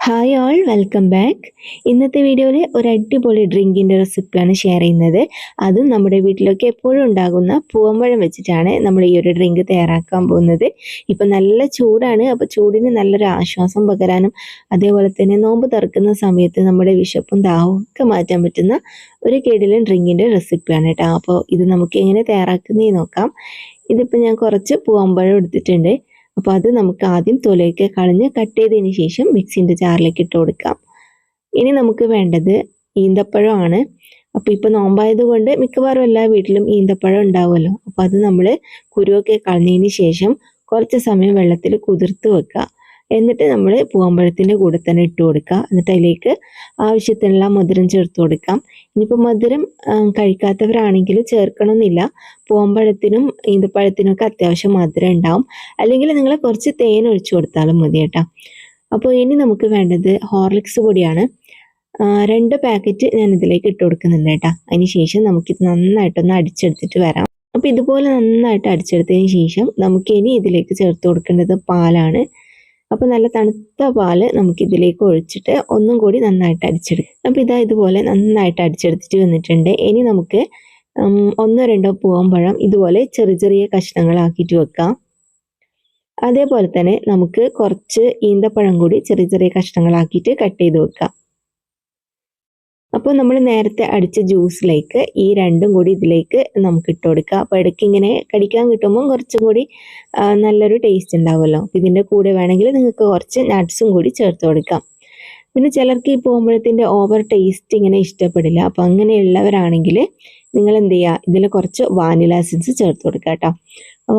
Hi all welcome back ഇന്നത്തെ വീഡിയോയിൽ ഒരു അടിപൊളി ഡ്രിങ്കിന്റെ റെസിപ്പിയാണ് ഷെയർ ചെയ്യുന്നത്. അതും നമ്മുടെ വീട്ടിലൊക്കെ എപ്പോഴും ഉണ്ടാകുന്ന പൂവമ്പഴം വെച്ചിട്ടാണ് നമ്മൾ ഈ ഒരു ഡ്രിങ്ക് തയ്യാറാക്കാൻ പോകുന്നത്. ഇപ്പം നല്ല ചൂടാണ് അപ്പോൾ ചൂടിന് നല്ലൊരു ആശ്വാസം പകരാനും അതേപോലെ തന്നെ നോമ്പ് തുറക്കുന്ന സമയത്ത് നമ്മുടെ വിശപ്പും ദാഹവും ഒക്കെ മാറ്റാൻ പറ്റുന്ന ഒരു കിടിലൻ ഡ്രിങ്കിന്റെ റെസിപ്പിയാണ് കേട്ടോ. അപ്പോൾ ഇത് നമുക്ക് എങ്ങനെ തയ്യാറാക്കുന്നതെന്ന് നോക്കാം. ഇതിപ്പോൾ ഞാൻ കുറച്ച് പൂവമ്പഴം എടുത്തിട്ടുണ്ട്. അപ്പോൾ അത് നമുക്ക് ആദ്യം തൊലയൊക്കെ കളഞ്ഞ് കട്ട് ചെയ്തതിന് ശേഷം മിക്സിന്റെ ജാറിലേക്ക് ഇട്ട് കൊടുക്കാം. ഇനി നമുക്ക് വേണ്ടത് ഈന്തപ്പഴമാണ്. അപ്പോൾ ഇപ്പോൾ നോമ്പായത് കൊണ്ട് മിക്കവാറും എല്ലാ വീട്ടിലും ഈന്തപ്പഴം ഉണ്ടാവുമല്ലോ. അപ്പോൾ അത് നമ്മൾ കുരുവൊക്കെ കളഞ്ഞതിന് ശേഷം കുറച്ച് സമയം വെള്ളത്തിൽ കുതിർത്ത് വെക്കുക. എന്നിട്ട് നമ്മൾ പൂവമ്പഴത്തിന്റെ കൂടെ തന്നെ ഇട്ട് കൊടുക്കുക എന്നിട്ട് അതിലേക്ക് ആവശ്യത്തിനുള്ള മധുരം ചേർത്ത് കൊടുക്കാം. ഇനിയിപ്പോൾ മധുരം കഴിക്കാത്തവരാണെങ്കിൽ ചേർക്കണമെന്നില്ല പൂവമ്പഴത്തിനും ഈന്തപ്പഴത്തിനൊക്കെ അത്യാവശ്യം മധുരം ഉണ്ടാവും. അല്ലെങ്കിൽ നിങ്ങൾ കുറച്ച് തേൻ ഒഴിച്ച് കൊടുത്താലും മതി കേട്ടോ. അപ്പോൾ ഇനി നമുക്ക് വേണ്ടത് ഹോർലിക്സ് പൊടിയാണ്. രണ്ട് പാക്കറ്റ് ഞാൻ ഇതിലേക്ക് ഇട്ട് കൊടുക്കുന്നുണ്ട് കേട്ടോ. അതിന് ശേഷം നമുക്കിത് നന്നായിട്ടൊന്ന് അടിച്ചെടുത്തിട്ട് വരാം. അപ്പോൾ ഇതുപോലെ നന്നായിട്ട് അടിച്ചെടുത്തതിന് ശേഷം നമുക്ക് ഇനി ഇതിലേക്ക് ചേർത്ത് കൊടുക്കേണ്ടത് പാലാണ്. അപ്പോൾ നല്ല തണുത്ത പാൽ നമുക്കിതിലേക്ക് ഒഴിച്ചിട്ട് ഒന്നും കൂടി നന്നായിട്ട് അടിച്ചെടുക്കും അപ്പോൾ ഇതാ ഇതുപോലെ നന്നായിട്ട് അടിച്ചെടുത്തിട്ട് വന്നിട്ടുണ്ട്. ഇനി നമുക്ക് ഒന്നോ രണ്ടോ പൂവമ്പഴം ഇതുപോലെ ചെറിയ ചെറിയ കഷ്ണങ്ങളാക്കിയിട്ട് വെക്കാം. അതേപോലെ തന്നെ നമുക്ക് കുറച്ച് ഈന്തപ്പഴം കൂടി ചെറിയ ചെറിയ കഷ്ണങ്ങളാക്കിയിട്ട് കട്ട് ചെയ്ത് വെക്കാം. അപ്പോൾ നമ്മൾ നേരത്തെ അടിച്ച ജ്യൂസിലേക്ക് ഈ രണ്ടും കൂടി ഇതിലേക്ക് നമുക്ക് ഇട്ട് കൊടുക്കുക അപ്പോൾ ഇടയ്ക്ക് ഇങ്ങനെ കടിക്കാൻ കിട്ടുമ്പോൾ കുറച്ചും കൂടി നല്ലൊരു ടേസ്റ്റ് ഉണ്ടാവുമല്ലോ. ഇതിന്റെ കൂടെ വേണമെങ്കിൽ നിങ്ങൾക്ക് കുറച്ച് നട്ട്സും കൂടി ചേർത്ത് കൊടുക്കാം. പിന്നെ ചിലർക്ക് ഈ പോകുമ്പോഴത്തിന്റെ ഓവർ ടേസ്റ്റ് ഇങ്ങനെ ഇഷ്ടപ്പെടില്ല. അപ്പോൾ അങ്ങനെയുള്ളവരാണെങ്കിൽ നിങ്ങൾ എന്ത് ചെയ്യുക ഇതിൽ കുറച്ച് വാനില എസൻസ് ചേർത്ത് കൊടുക്കുക കേട്ടോ.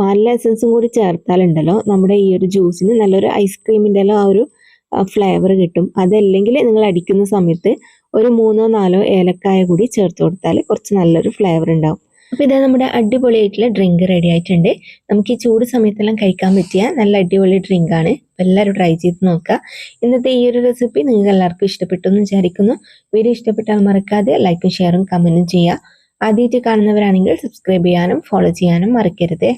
വാനില എസൻസും കൂടി ചേർത്താലുണ്ടല്ലോ നമ്മുടെ ഈ ഒരു ജ്യൂസിന് നല്ലൊരു ഐസ്ക്രീമിന്റെ എല്ലാം ആ ഒരു ഫ്ലേവർ കിട്ടും. അതല്ലെങ്കിൽ നിങ്ങൾ അടിക്കുന്ന സമയത്ത് ഒരു മൂന്നോ നാലോ ഏലക്കായ കൂടി ചേർത്ത് കൊടുത്താൽ കുറച്ച് നല്ലൊരു ഫ്ലേവർ ഉണ്ടാവും. അപ്പോൾ ഇതാ നമ്മുടെ അടിപൊളിയായിട്ടുള്ള ഡ്രിങ്ക് റെഡി ആയിട്ടുണ്ട്. നമുക്ക് ഈ ചൂട് സമയത്തെല്ലാം കഴിക്കാൻ പറ്റിയ നല്ല അടിപൊളി ഡ്രിങ്ക് ആണ്. അപ്പോൾ എല്ലാവരും ട്രൈ ചെയ്ത് നോക്കുക. ഇന്നത്തെ ഈ ഒരു റെസിപ്പി നിങ്ങൾക്ക് എല്ലാവർക്കും ഇഷ്ടപ്പെട്ടു എന്ന് വിചാരിക്കുന്നു. വീഡിയോ ഇഷ്ടപ്പെട്ടാൽ മറക്കാതെ ലൈക്കും ഷെയറും കമന്റും ചെയ്യുക. ആദ്യമായിട്ട് കാണുന്നവരാണെങ്കിൽ സബ്സ്ക്രൈബ് ചെയ്യാനും ഫോളോ ചെയ്യാനും മറക്കരുത്.